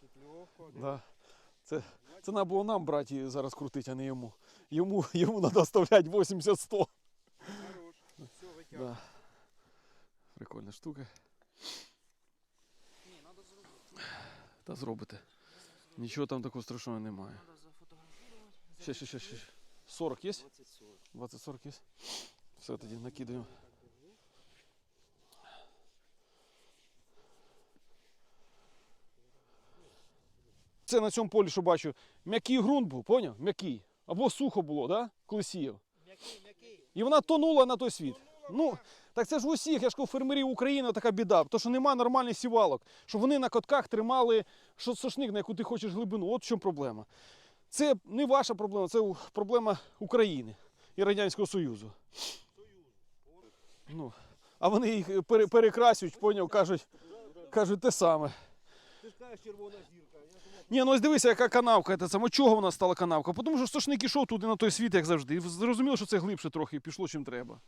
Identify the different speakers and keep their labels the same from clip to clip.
Speaker 1: тут легко.
Speaker 2: Да. Це, це треба було нам брати зараз крутити, а не йому. Йому, йому треба оставляти 80-100.
Speaker 1: Хорош. Все, витягуй.
Speaker 2: Да. Прикольна штука.
Speaker 1: Ні, треба зробити.
Speaker 2: Та зробите. Нічого там такого страшного немає.
Speaker 1: Треба зафотографувати.
Speaker 2: Ще, ще, ще, ще. 40 є?
Speaker 1: 20-40.
Speaker 2: 20-40 є? Все, тоді накидаємо. Це на цьому полі, що бачу, м'який ґрунт був, поняв? М'який. Або сухо було, да? коли сіяв. І вона тонула на той світ. Ну, так це ж в усіх, я ж кажу, фермерів України така біда, тому що немає нормальних сівалок, щоб вони на котках тримали сошник, на яку ти хочеш глибину. От в чому проблема. Це не ваша проблема, це проблема України і Радянського Союзу. Ну, а вони їх пере- перекрасюють, поняв, кажуть, кажуть те саме.
Speaker 3: Ти ж кажеш червона зірка. Я думав,
Speaker 2: Ні, ну ось дивися, яка канавка. Це саме. Чого вона стала канавка? Тому що сошник ішов туди на той світ, як завжди. І зрозуміло, що це глибше трохи пішло, чим треба.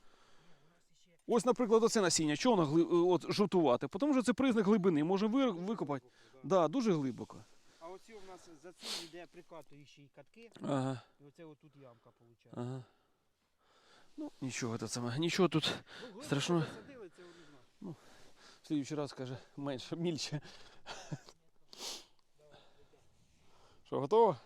Speaker 2: Ось, наприклад, оце насіння. Чого воно гли... от, жовтувати? Тому що це признак глибини. Може ви... викопати. Да, дуже глибоко.
Speaker 1: А оці у нас за цим йде прикатуючі катки.
Speaker 2: Ага,
Speaker 1: І оце отут ямка виходить.
Speaker 2: ага. Ну, нічого, це саме. Нічого тут.
Speaker 1: Ну,
Speaker 2: Страшно.
Speaker 1: засадили, це урівно.
Speaker 2: В слідчий раз каже менше, мільче. Що, готово?